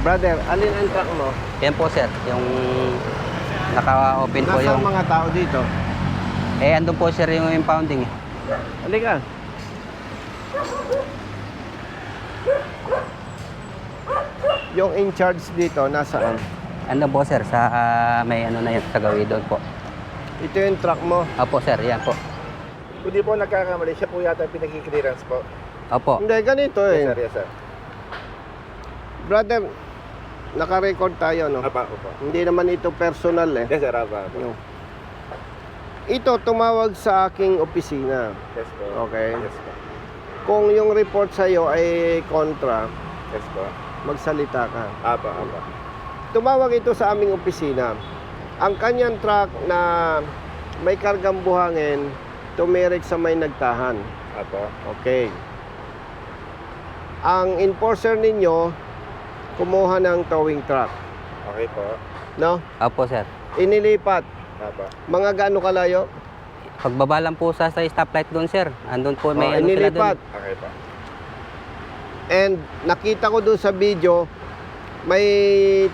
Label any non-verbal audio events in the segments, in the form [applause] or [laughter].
Brother, alin ang truck mo? Yan po sir, yung naka-open po Nasa yung... mga tao dito? Eh, andun po sir yung impounding. eh. Halika. Yung in charge dito, nasaan? Ano po sir, sa ah, may ano na yan, sa gawin doon po. Ito yung truck mo. Opo sir, yan po. Kung di po nagkakamali, siya po yata yung pinag-clearance po. Opo. Hindi, ganito Yes, eh. sir, yes, sir. Brother, naka-record tayo, no? Apa, opo. Hindi naman ito personal eh. Yes, sir, apa, apa. No. Ito, tumawag sa aking opisina. Yes po. Okay. Yes po. Kung yung report sa'yo ay kontra, Yes po. magsalita ka. Apa, apa. Tumawag ito sa aming opisina. Ang kanyang truck na may kargang buhangin, tumirik sa may nagtahan. Apa. Okay. Ang enforcer ninyo, kumuha ng towing truck. Okay po. No? Opo sir. Inilipat. Apa. Mga gaano kalayo? Pagbaba lang po sa, sa stoplight doon sir, andun po may Oh, ano sila inilipat. doon. Okay po. And nakita ko doon sa video, may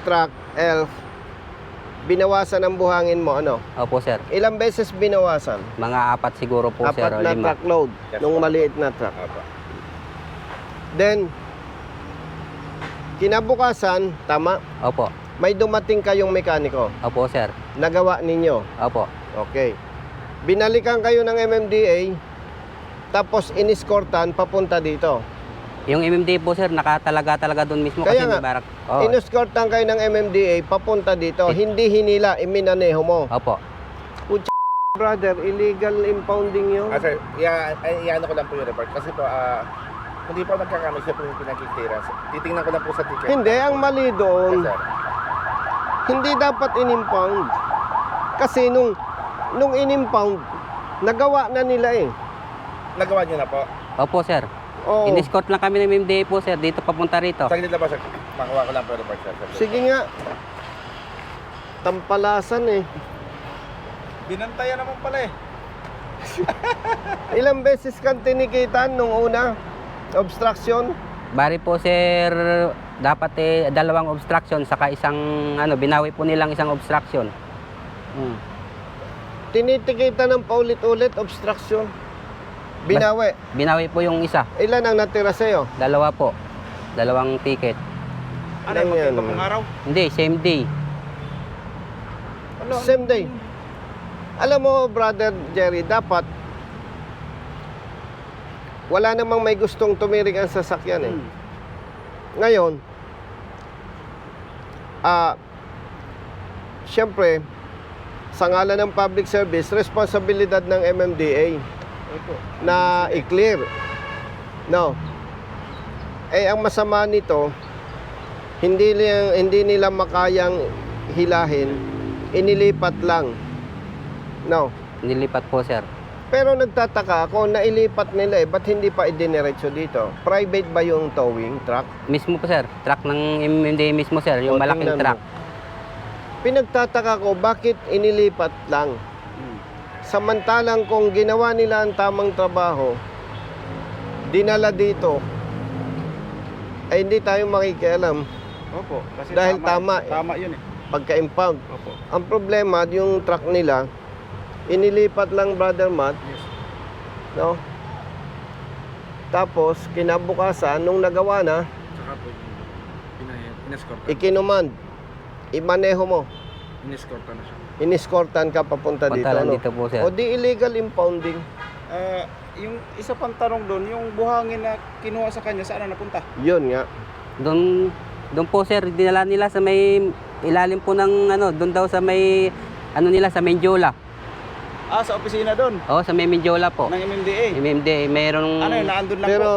truck, elf, binawasan ang buhangin mo, ano? Opo sir. Ilang beses binawasan? Mga apat siguro po sir, Apat o na lima. truckload, Yes, nung po. maliit na truck. Apa. Then, kinabukasan, tama, Opo. may dumating kayong mekaniko. Opo sir. Nagawa ninyo. Opo. Okay. Binalikan kayo ng MMDA, tapos iniskortan papunta dito. Yung MMD po sir, nakatalaga talaga doon mismo Kaya kasi nga, may barak. Oo. Iniskortan kayo ng MMDA papunta dito. Eh. Hindi hinila, iminaneho mo. Opo. Brother, illegal impounding yun. Ah, sir, iano ko lang po yung report. Kasi po, ah, kung di po nagkakamali, siya po yung pinag-clearance. Titingnan ko lang po sa ticket. Hindi, ang mali Yes, doon, sir. hindi dapat inimpound. Kasi nung, nung inimpound, nagawa na nila eh. Nagawa niyo na po. Opo sir. Oo. In-escort lang kami ng MMDA po sir, dito papunta rito. Saglit lang ba, sir? Makuha ko lang po yung report, sir. Sige nga. Tampalasan eh. Binantayan naman pala eh. [laughs] Ilang beses kang tinikitan nung una? Obstruction? Bari po sir, dapat eh dalawang obstruction saka isang ano, binawi po nilang isang obstruction. Hmm. Tinitikitan ng paulit-ulit, obstruction. Binawi. Binawi po yung isa, Ilan ang natira sa'yo? dalawa po. Dalawang ticket. Ano Lang yung yan. magkita araw? Hindi, same day. Ano? Same day. Alam mo, brother Jerry, dapat wala namang may gustong tumirik ang sasakyan eh. Hmm. Ngayon, ah, siyempre, sa ngalan ng public service, responsibilidad ng MMDA na i-clear. No. Eh, ang masama nito, hindi, hindi nila makayang hilahin, inilipat lang. No. Nilipat po sir. Pero nagtataka ako, nailipat nila eh, ba't hindi pa idiniretso dito? Private ba yung towing truck? Mismo po sir, truck ng MMDA mismo sir, yung O, malaking truck. mo. Pinagtataka ko, bakit inilipat lang? Samantalang kung ginawa nila ang tamang trabaho, dinala dito, ay hindi tayo makikialam Opo. Kasi Dahil tama eh. Tama yun eh. pagka-impound. Opo. Ang problema, yung truck nila, inilipat lang brother Matt, Yes. no? Tapos, kinabukasan, nung nagawa na, Tsaka po, in-escort, ikinuman, imaneho mo, in-escort na siya. iniskortan ka papunta dito, no? dito po sir. O di illegal impounding. Ah, yung isa pang tanong doon, yung buhangin na kinuha sa kanya, saan na napunta? Yun nga. Doon doon po sir, dinala nila sa may ilalim po ng ano, doon daw sa may ano nila sa Menjola. Ah, sa opisina doon, Oh, sa may Menjola po. ng MMDA. MMDA, mayroong Ano yun, naandun lang po? Pero,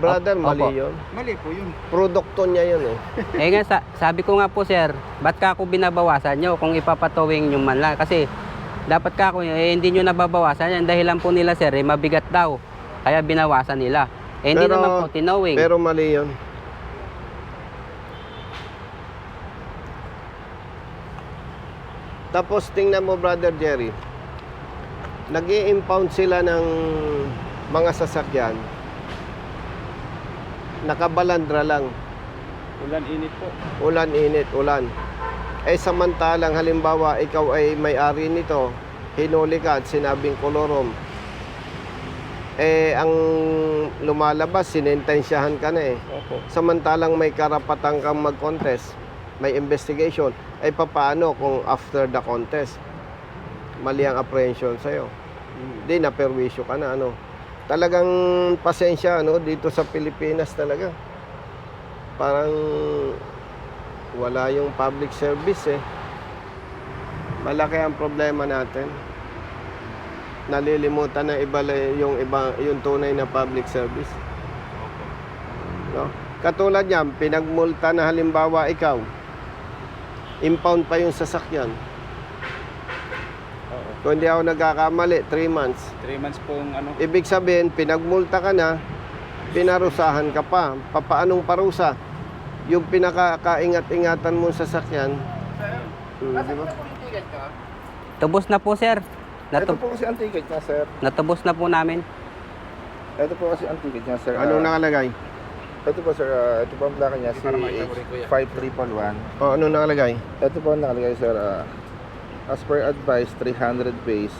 brother, Opo. mali yun. Mali po yun. Produkto niya yun eh. [laughs] Eh nga, sa, sabi ko nga po sir, ba't ka ako binabawasan nyo kung ipapatowing nyo man lang? Kasi dapat ka ako, eh, hindi nyo nababawasan yan. Dahilan po nila sir, eh, mabigat daw. Kaya binawasan nila. Eh, hindi Pero- naman po tinowing. Pero mali yun. Tapos tingnan mo brother Jerry, nag impound sila ng mga sasakyan, nakabalandra lang. Ulan init po. Ulan, init, ulan. Eh samantalang halimbawa ikaw ay may-ari nito, hinuli ka at sinabing kolorom. Eh ang lumalabas, sinintensyahan ka na eh. Opo. Samantalang may karapatan kang mag-contest, may investigation, ay papaano kung after the contest, mali ang apprehension sa'yo? Hindi, naperwisyo ka na, ano. Talagang pasensya, ano, dito sa Pilipinas talaga. Parang wala yung public service, eh. Malaki ang problema natin. Nalilimutan na iba yung iba yung tunay na public service. No? Katulad niyan, pinagmulta na halimbawa ikaw, impound pa yung sasakyan. Kung hindi ako nagkakamali, 3 months. 3 months pong ano. Ibig sabihin, pinagmulta ka na, pinarusahan ka pa. Papaanong parusa? Yung pinakakaingat-ingatan mong sasakyan, hmm, di ba? Tubos na po, sir. Ito Natub- po kasi ang ticket niya, sir. natubos na po namin. Ito po kasi ang ticket niya, sir. Anong Ah, nakalagay? Ito po, sir. ah, ito po ang plaka niya, Para makita mo rin, kuya. CH5311. O, anong nakalagay? Ito po ang nakalagay, sir. ah, as per advice, 300 base.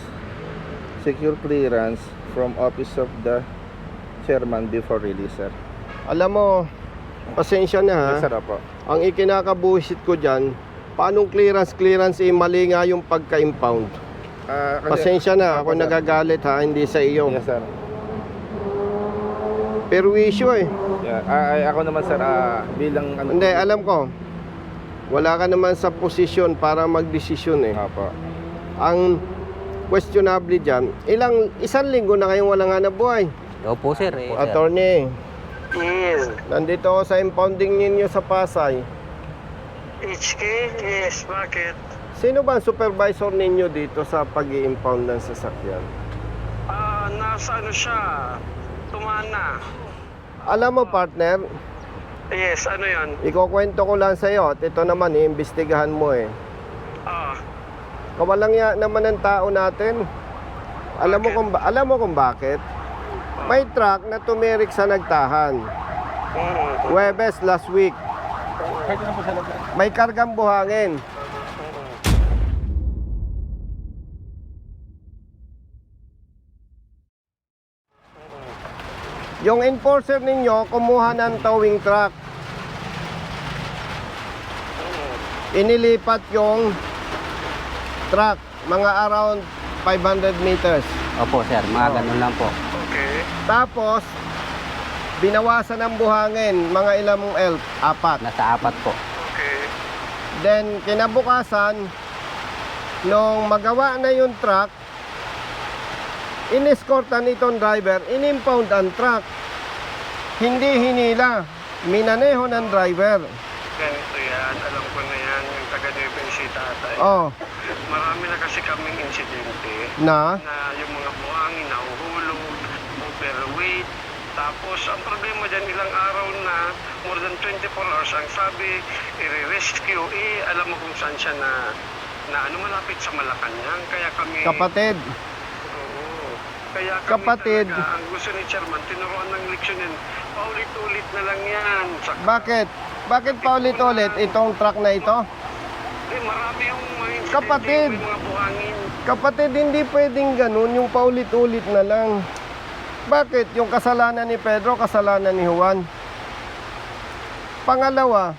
Secure clearance from office of the chairman before release, sir. Alam mo, pasensya na ha. Yes, sir, opo. Ang ikinakabuhisit ko dyan, paanong clearance clearance eh mali nga yung pagka-impound. Ah, kasi- Pasensya na, ako Opo, sir. nagagalit ha, hindi sa iyo. Yes, sir. Pero issue eh. Yeah. Ah, ay, ako naman, sir, ah, bilang... Ano, Hindi, alam ko. Wala ka naman sa posisyon para magdesisyon eh. Opo. Ang questionable dyan, ilang, isang linggo na kayong walang hanap buhay. Opo, sir. Eh, sir. Attorney, Yes. nandito ako sa impounding ninyo sa Pasay. HK? Yes. Bakit? Sino ba ang supervisor ninyo dito sa pag impound ng sasakyan? Ah, nasa ano siya? Tumana. Alam mo partner, Yes, ano yan? ikukwento ko lang sa iyo at ito naman iimbestigahan mo eh. Ah, Kawalang ya naman ng tao natin. Alam mo Bakit? kung ba- alam mo kung bakit? May truck na tumirik sa nagtahan. mm, Webes last week. May kargang buhangin. Yung enforcer ninyo, kumuha ng towing truck. Inilipat yung truck, mga around 500 meters. Opo, sir. Mga Oh. ganun lang po. okay. Tapos, binawasan ng buhangin, mga ilang elf, apat. Nasa apat po. Okay. Then, kinabukasan, nung magawa na yung truck, inescortan itong driver, inimpound ang truck. Hindi hinila, minaneho ng driver. Ganito yan. Alam ko na yan. Tatay. Oh, Marami na kasi kaming insidente na, na yung mga buhangin nahuhulog, overweight. Tapos, ang problema dyan, ilang araw na, more than 24 hours, ang sabi, i-rescue, eh, alam mo kung saan siya na, na ano, malapit sa Malacanang. Kaya kami... kapatid. Oo. Kaya kami Kapatid. talaga, ang gusto ni Chairman, tinuruan ng leksyon yan. Paulit-ulit na lang yan. Sa, Bakit? Bakit pa ulit-ulit itong truck na ito? Eh, marami yung mga insidente, Kapatid. may mga buhangin. Kapatid, hindi pwedeng ganun, yung paulit-ulit na lang. Bakit? Yung kasalanan ni Pedro, kasalanan ni Juan. Pangalawa,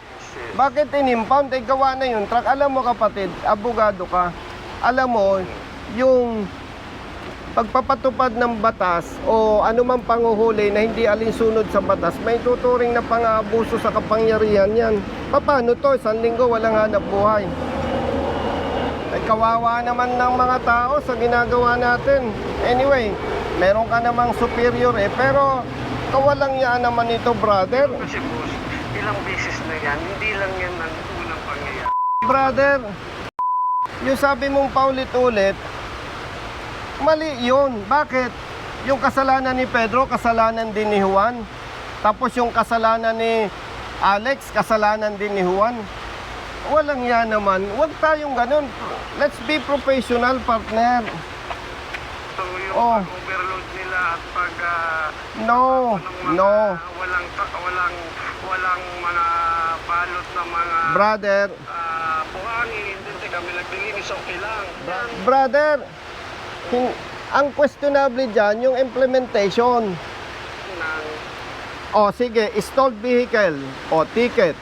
bakit inimpound? Eh, gawa na yung truck. Alam mo kapatid, abogado ka. Alam mo, yung pagpapatupad ng batas o anumang panguhuli na hindi alinsunod sa batas, may tuturing na pang-aabuso sa kapangyarihan yan. Paano to? Isang linggo walang hanap buhay. Ay kawawa naman ng mga tao sa ginagawa natin. Anyway, meron ka namang superior eh, pero kawalang yan naman ito, brother. Kasi boss, ilang beses na yan, hindi lang yan ang unang pangyayari. Brother, yung sabi mong paulit-ulit, mali yun. Bakit? Yung kasalanan ni Pedro, kasalanan din ni Juan. Tapos yung kasalanan ni Alex, kasalanan din ni Juan. Walang yan naman. Huwag tayong ganun. Let's be professional, partner. So yung Oh. pag-overload nila at pag... ah, No, ng mga no. Walang, walang, walang mga balot ng mga Brother, ah, buhangin, hindi kami naglilinis, okay lang. Brother, ang questionable dyan, yung implementation. ng O sige, stalled vehicle o ticket.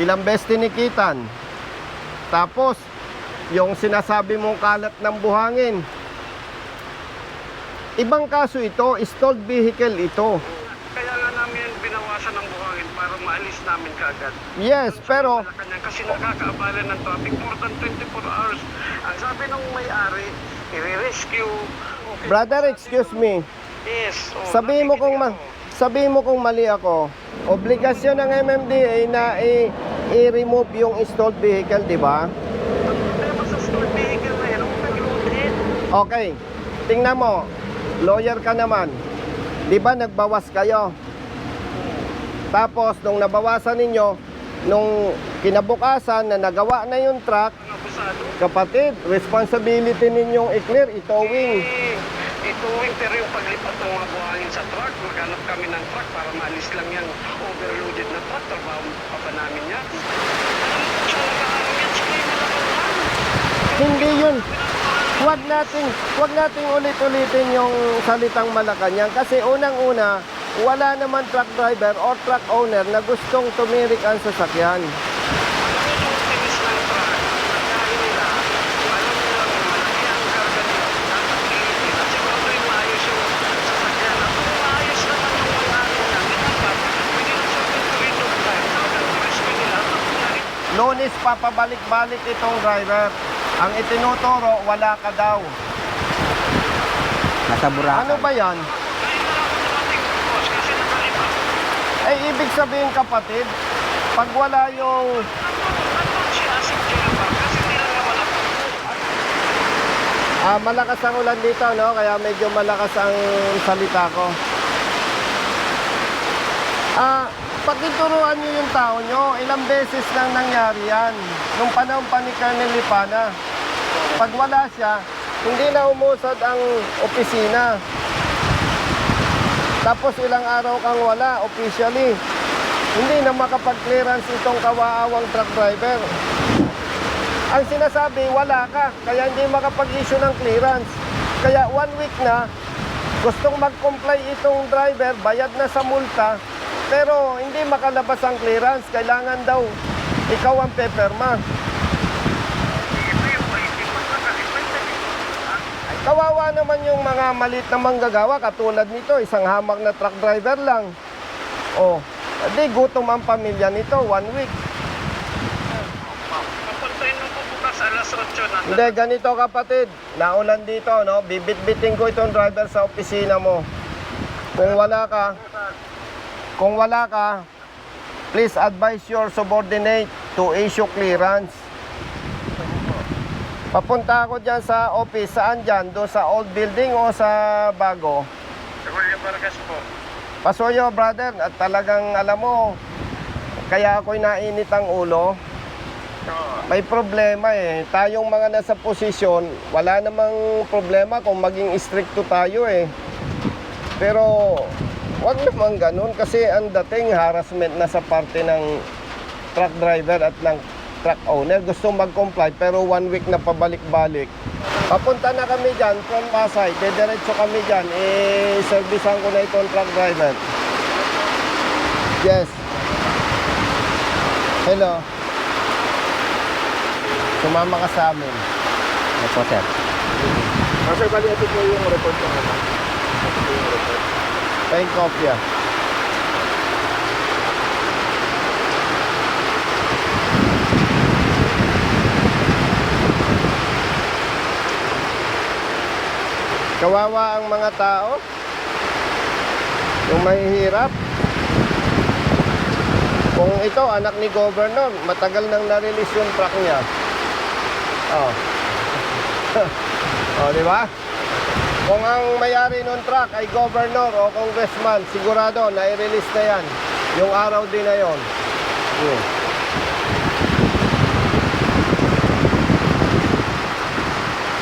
Ilang beses tinikitan. Tapos, yung sinasabi mong kalat ng buhangin. Ibang kaso ito, stalled vehicle ito. Kaya nga namin binawasan ng buhangin para maalis namin kaagad. Yes, pero Malacanang kasi nakakaabala ng traffic more than 24 hours. Ang sabi ng may-ari, i-rescue. Okay, brother, excuse me. Yes. oh, Sabihin mo kung ma sabihin mo kung mali ako. Obligasyon ng MMDA na i- i-remove yung stalled vehicle, di ba? Sa vehicle nag-loaded. Okay. Tingnan mo. Lawyer ka naman. Di ba nagbawas kayo? Tapos, nung nabawasan ninyo, nung kinabukasan na nagawa na yung truck. Kapatid, responsibility ninyong i-clear, itowing. Eh, ituwing pero yung paglipat ng mga buhangin sa truck, maghanap kami ng truck para maalis lang yan. Overloaded na truck, trabaho pa ba namin yan? Hindi yun. Huwag nating, huwag nating ulit-ulitin yung salitang Malacanang kasi unang-una, wala naman truck driver or truck owner na gustong tumirik ang sasakyan. Ano yung tinis ng truck? Nagkain nila. Alam mo lang, malaki ang karga nila. Dapat ilitin. At siguro yung maayos yung sasakyan. At kung maayos naman yung mga niya, dapat pwede na siya pintuin ng time. Talagang rescue nila. Tapos na Lunes papabalik-balik itong driver. Ang itinuturo, wala ka daw. Nasa Boracay. Ano ba yan? Ko. Eh, ibig sabihin kapatid, pag wala yung... Ah, malakas ang ulan dito, no? Kaya medyo malakas ang salita ko. Ah, pakituruan nyo yung tao nyo. Ilang beses nang nangyari yan. Nung panahon pa ni Colonel Lipana. Pag wala siya, hindi na umusad ang opisina. Tapos ilang araw kang wala, officially. Hindi na makapag-clearance itong kawaawang truck driver. Ang sinasabi, wala ka, kaya hindi makapag-issue ng clearance. Kaya one week na, gustong mag-comply itong driver, bayad na sa multa, pero hindi makalabas ang clearance. Kailangan daw ikaw ang peperma. Kawawa naman yung mga malit na manggagawa, katulad nito, isang hamak na truck driver lang. Oh, di gutom ang pamilya nito, one week. Papuntayin mo po bukas alas 8 na. Hindi, ganito kapatid. Naulan dito, no? Bibit-biting ko itong driver sa opisina mo. Kung wala ka, kung wala ka, please advise your subordinate to issue clearance. Papunta ako dyan sa office. Saan dyan? Doon sa old building o sa bago? Sa Julia Vargas po. Pasoyo, brother. At talagang, alam mo, kaya ako'y nainit ang ulo. May problema eh. Tayong mga nasa posisyon, wala namang problema kung maging stricto tayo eh. Pero wag naman ganun kasi ang dating harassment na sa parte ng truck driver at ng truck owner. Gusto mag-comply pero one week na pabalik-balik. Papunta na kami dyan from Pasay. Dediretso kami dyan. Eh, servisan ko na itong truck driver. Yes. Hello. Sumama ka sa amin. Po, sir? Ah, sir, bali ito po yung report ko naman. Ito po yung report. Pahing kopya. Kawawa ang mga tao. Yung mahihirap. Kung ito, anak ni Governor, matagal nang na-release yung truck niya. Oh. [laughs] oh, di ba? Kung ang mayari ng truck ay governor o congressman, sigurado na i-release na yan. Yung araw din na yon. Hmm.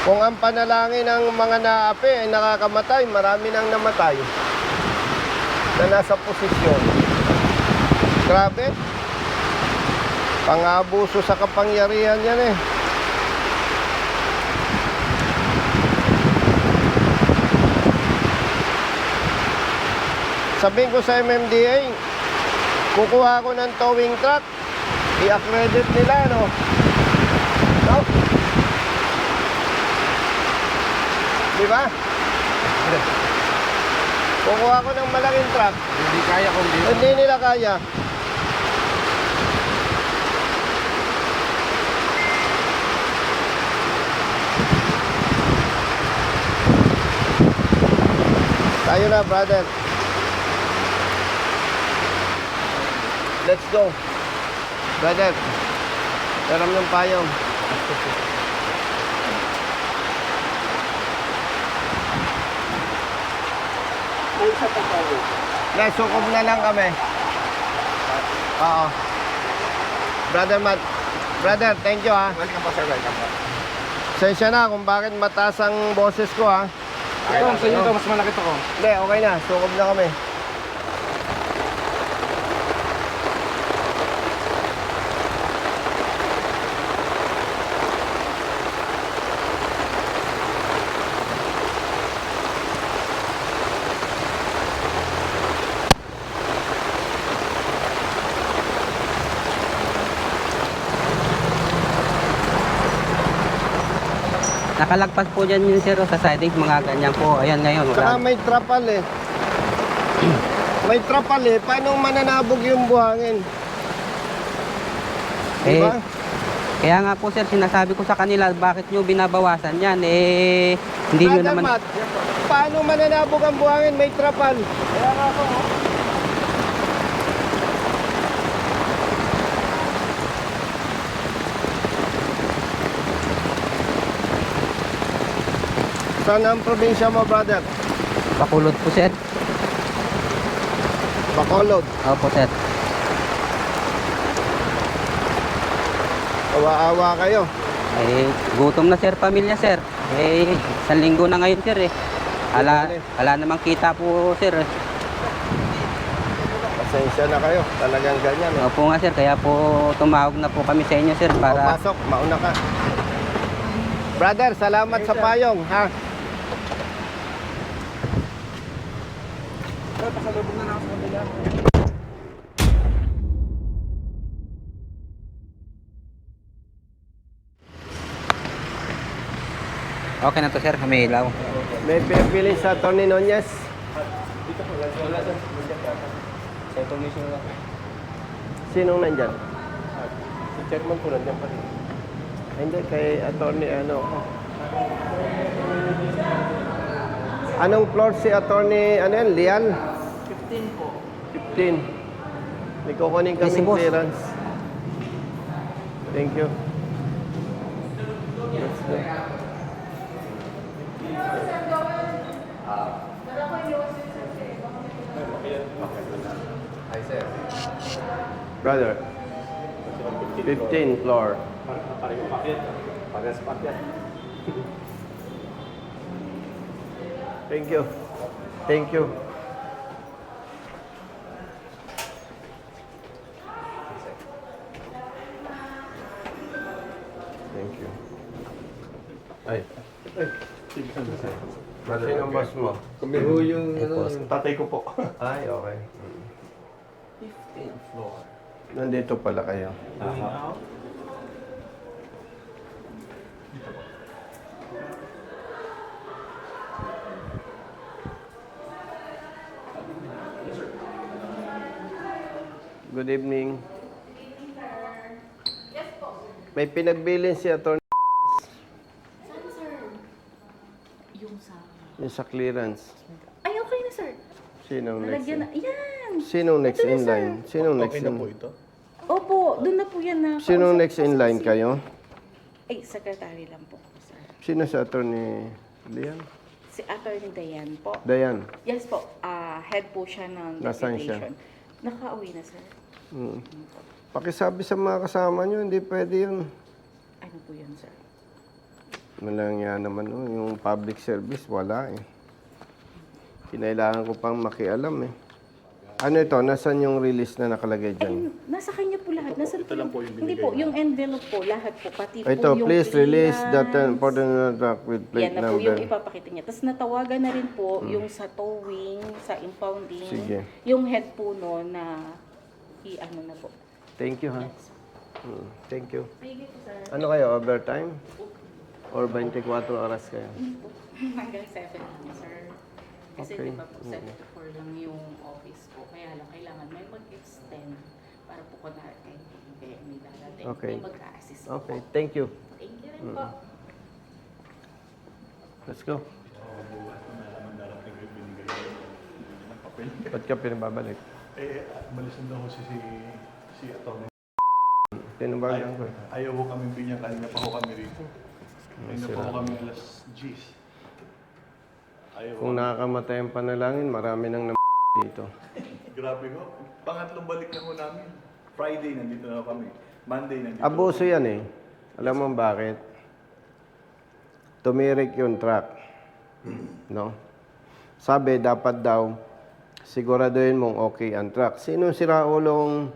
Kung ang panalangin ng mga naapi ay nakakamatay, marami nang namatay na nasa posisyon. Grabe. Pang-abuso sa kapangyarihan yan eh. Sabihin ko sa MMDA, kukuha ko ng towing truck, i-accredit nila, no? No? Di ba? Kukuha ko ng malaking truck, Hindi kaya kung di. hindi nila kaya. Tayo na, brother. Let's go. Brother, daram ng payong. Na, sukob na lang kami. Oo. Brother Matt. Brother, thank you ha. Welcome po sir, welcome po. Sensya na kung bakit mataas ang boses ko ha. Ito, sa inyo to, mas malaki to ko. Hindi, okay na. Sukob na kami. Nakalagpas po dyan yun sir oh, sa siding, mga ganyan po. Ayan ngayon, Saka wala. may trapal eh. [clears throat] May trapal eh. Paano mananabog yung buhangin? Eh, Diba? Kaya nga po sir, sinasabi ko sa kanila, bakit nyo binabawasan yan? Eh, hindi nyo Brother naman... Matt, paano mananabog ang buhangin? May trapal. Kaya nga po. Saan ang probinsya mo, brother? Pakulot po sir. Bacolod. Opo sir. Awa-awa kayo. Eh, gutom na sir, pamilya sir. Eh, isang linggo na ngayon sir eh. Ala, ala namang kita po sir. eh. Pasensya na kayo. Talagang ganyan. Eh. Opo nga sir, kaya po tumawag na po kami sa inyo sir para... pasok, mauna ka. Brother, salamat sa payong, ha? Pasalubong na na ako sa kabila. Okay na to sir, may ilaw. May pinapili sa Tony Nunez. Sinong nandyan? Si chairman po nandyan pa rin. Hindi, kay attorney ano. Anong floor si attorney, ano yan, Lian? 15 po. 15. May kukunin boss. clearance. Thank you. Let's go. Brother. 15 floor. Thank you. Thank you. Ay. Brother, Sino ang boss mo? Kami ho yung, ano, yung tatay ko po. Ay, okay. 15 floor. Nandito pala kayo. Good evening. May pinagbilin si Atty. Saan, sir? Yung sa... yung sa clearance. Ay, okay na, sir. Sinong next? Nalagyan na. Yan! Sinong next Ito na, in sir. line? Sinong next in Opo, doon na po yan na. Sinong Kausap- next in line kayo? Ay, secretary lang po, sir. Sino si Atty. Lian? Si Attorney Dayan po. Dayan. Yes po, ah head po siya ng Nasaan siya? deputation. Nakauwi na, sir. Mm. Pakisabi sa mga kasama nyo, hindi pwede yun. Ano po yun, sir? Malang yan naman, oh, yung public service, wala eh. Kinailangan ko pang makialam eh. Ano ito? Nasaan yung release na nakalagay dyan? Ayun, nasa kanya po lahat. Nasa ito lang po yung Hindi po, yung envelope po, lahat po. Pati po Ito, yung please release the clearance. for the truck with plate Yan na po yung number. ipapakita niya. Tapos natawagan na rin po yung sa towing, sa impounding. Sige. Yung head po no na i-ano na po. Thank you, ha? Mm, Thank you. Sige po sir. Ano kayo, overtime? Or 24 oras kayo? Hanggang 7 lang sir. Kasi Okay. di ba po 7 to 4 lang yung office ko. Kaya lang kailangan may mag-extend para po kunwari kay kaya may darating. Okay. May mag-assist po. Okay, thank you. Thank you rin po. Let's go. Ba't ka pinababalik? Eh, malisan daw ko si si si Atty. Tinabagan ko. eh. Ayaw ko kami binyan, kanina pa ho kami rito. Kanina pa ho kami alas 10. Ayaw ko. Kung nakakamatay ang panalangin, marami nang nam dito. [laughs] Grabe ho. Pangatlong balik na ho namin. Friday, nandito na kami. Monday, nandito Abuso yan eh. Alam mo bakit? Tumirik yung truck. [clears throat] No? Sabi, dapat daw, siguraduhin mong okay ang truck. Sino si Raulong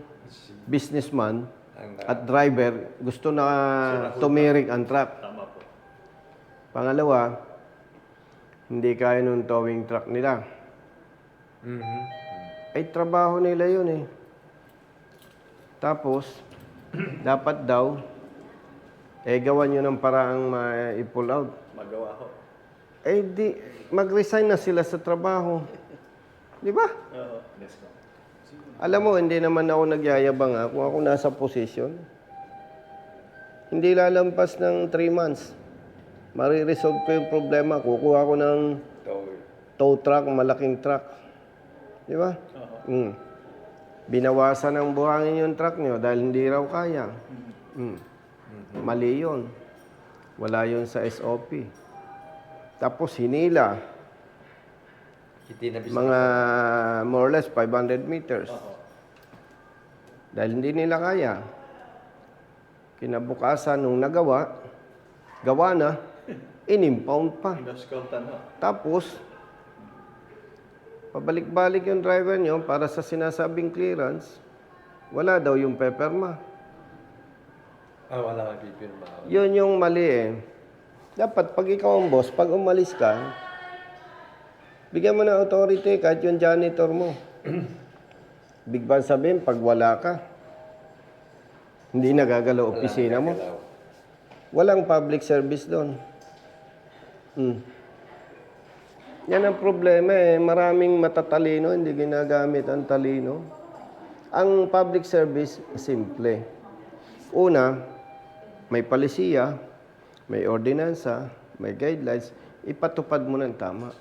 businessman at driver gusto na tumirik ang truck? Pangalawa, hindi kaya nung towing truck nila. Ay, trabaho nila yun eh. Tapos, [clears throat] dapat daw, eh, gawan nyo ng paraang ma-pull out. Magawa ho. Eh, di, mag-resign na sila sa trabaho. Di ba? Oo. Let's go. Alam mo, hindi naman ako nagyayabang ha, kung ako nasa posisyon. Hindi lalampas ng 3 months. Mariresolve ko yung problema. Kukuha ko ng tow truck, malaking truck. Di ba? Mm. Binawasan ng buhangin yung truck nyo dahil hindi raw kaya. Mm. Mali yun. Wala yun sa SOP. Tapos hinila. Mga more or less 500 meters. Dahil hindi nila kaya. Kinabukasan nung nagawa, gawa na, inimpound pa. Inaskaltan ho. Tapos, pabalik-balik yung driver nyo para sa sinasabing clearance, wala daw yung peperma. Ah, wala kang pipirma. Yun yung mali eh. Dapat pag ikaw ang boss, pag umalis ka, bigyan mo ng authority kahit yung janitor mo. [clears throat] Big bang sabihin, pag wala ka, hindi nagagalaw opisina mo. Walang public service doon. Hmm. Yan ang problema eh. Maraming matatalino, hindi ginagamit ang talino. Ang public service, simple. Una, may palisiya, may ordinansa, may guidelines, ipatupad mo ng tama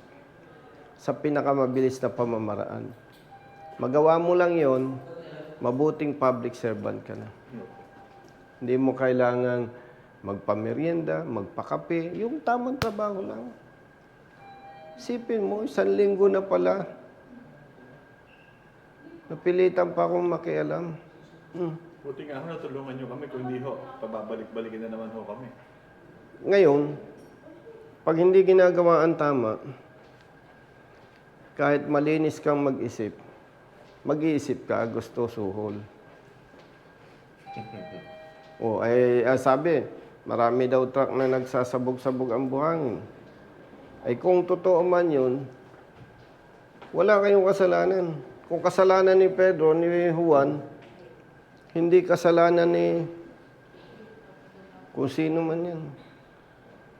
sa pinakamabilis na pamamaraan. Magawa mo lang yon, mabuting public servant ka na. Hindi mo kailangang magpamerienda, magpakape, yung tamang trabaho lang. Sipin mo, isang linggo na pala. Napilitan pa akong makialam. Hmm. Buti nga ho, natulungan nyo kami. Kung hindi ho, pababalik-balikin na naman ho kami. Ngayon, pag hindi ginagawa ang tama, kahit malinis kang mag-isip, mag-iisip ka, gusto suhol. [laughs] o, ay, ah, sabi, marami daw truck na nagsasabog-sabog ang buhangin. Ay kung totoo man yun, wala kayong kasalanan. Kung kasalanan ni Pedro, ni Juan, hindi kasalanan ni kung sino man yan.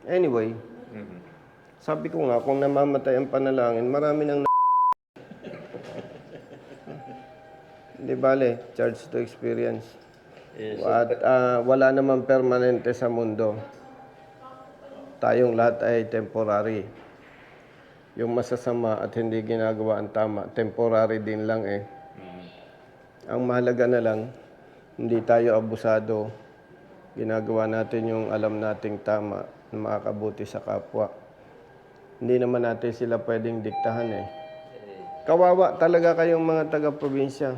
Anyway, sabi ko nga, kung namamatay ang panalangin, marami nang Hindi [laughs] bale, charge to experience. At ah, wala namang permanente sa mundo. Tayong lahat ay temporary. Yung masasama at hindi ginagawa ang tama, temporary din lang eh. Ang mahalaga na lang, hindi tayo abusado. Ginagawa natin yung alam nating tama na makakabuti sa kapwa. Hindi naman natin sila pwedeng diktahan eh. Kawawa talaga kayong mga taga-probinsya.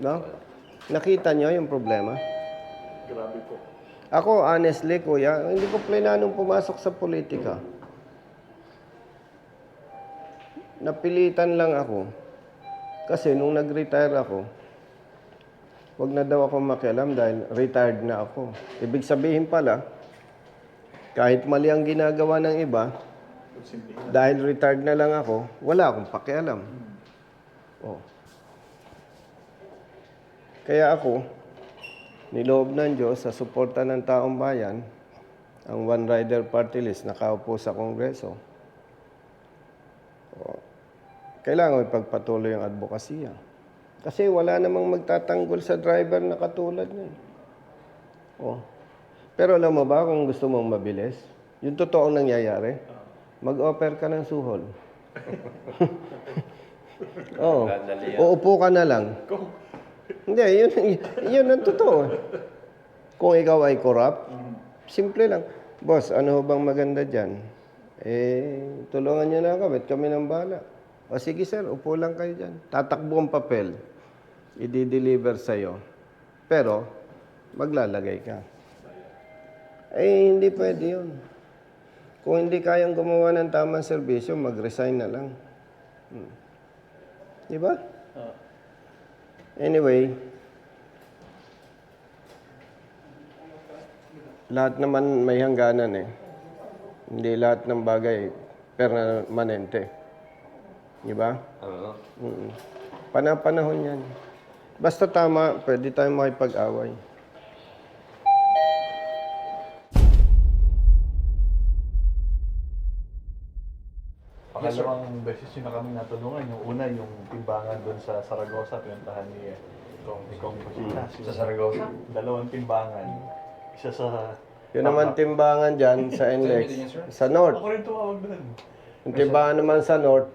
No? Nakita nyo yung problema? Grabe po. Ako, honestly, kuya, hindi ko plananong pumasok sa politika. Napilitan lang ako Kasi nung nag-retire ako, wag na daw ako makialam dahil retired na ako. Ibig sabihin pala, kahit mali ang ginagawa ng iba, dahil retired na lang ako, wala akong pakialam. Oh. Kaya ako, niloob ng Diyos sa suporta ng taong bayan, ang One Rider Party List nakaupo sa Kongreso. Oh. Kailangan ipagpatuloy ang advokasya. Kasi wala namang magtatanggol sa driver na katulad niya. Oh. Pero alam mo ba kung gusto mong mabilis? Yung totoong nangyayari, mag-offer ka ng suhol. [laughs] Oo. Uupo ka na lang. Hindi, yun, yun ang totoo. Kung ikaw ay corrupt, simple lang. Boss, ano bang maganda dyan? Eh, tulungan nyo na kami kami ng bala. O sige sir, upo lang kayo dyan. Tatakbo ang papel. I-deliver sa'yo. Pero, maglalagay ka. Eh, hindi pwede yun. Kung hindi kayang gumawa ng tamang serbisyo, mag-resign na lang. Hmm. Di ba? Anyway, lahat naman may hangganan eh. Hindi lahat ng bagay permanente. Di ba? Oo. Mm. Panapanahon yan. Basta tama, pwede tayong makipag-away. Pangalawang beses yun na kami natulungan. Yung una, yung timbangan doon sa Saragossa, pinuntahan ni Kong Kong Pasitas. Sa Saragossa? Dalawang timbangan. Isa sa... Yun naman timbangan dyan sa [laughs] NLEX. Sa North. Ako rin tumawag doon. Yung timbangan naman sa North,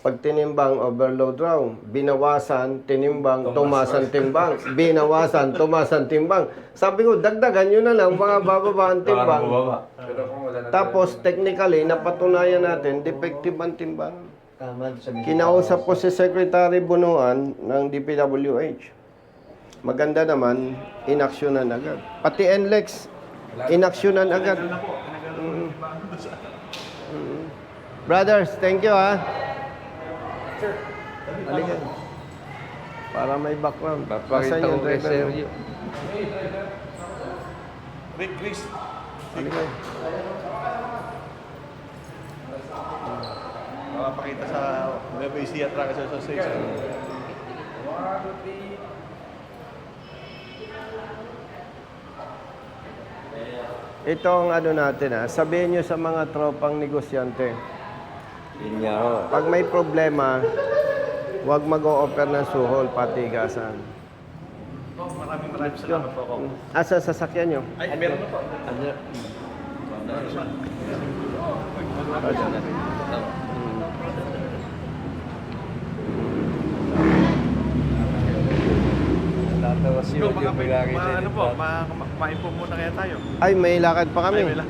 pag tinimbang, overload raw. Binawasan, tinimbang, tumasan timbang. Binawasan, tumasan timbang. Sabi ko, dagdagan nyo na lang, mga bababa ang [laughs] timbang. Pero kung wala na Tapos, technically, napatunayan natin, defective ang timbang. tama Kinausap ko si Secretary Bunuan ng DPWH. Maganda naman, inaksyonan agad. Pati NLEX, inaksyonan agad. Mm. Mm. Brothers, thank you ha. Halika. Para may background. Papakita ko kay? Sergio. Rick, Chris, Halika. makapakita sa Nueva Ecija Truck Association. Ito ang ano natin ha. Sabihin nyo sa mga tropang negosyante. Yun nga ho. Pag may problema, huwag mag-o-offer ng suhol, patigasan. Maraming maraming salamat po ako. Asa sasakyan nyo? Ay, meron na po. Yung mga, bilangin mga, sa ano po, ma, ma, maipo muna kaya tayo. Ay, may lakad pa kami. Ay, may lang.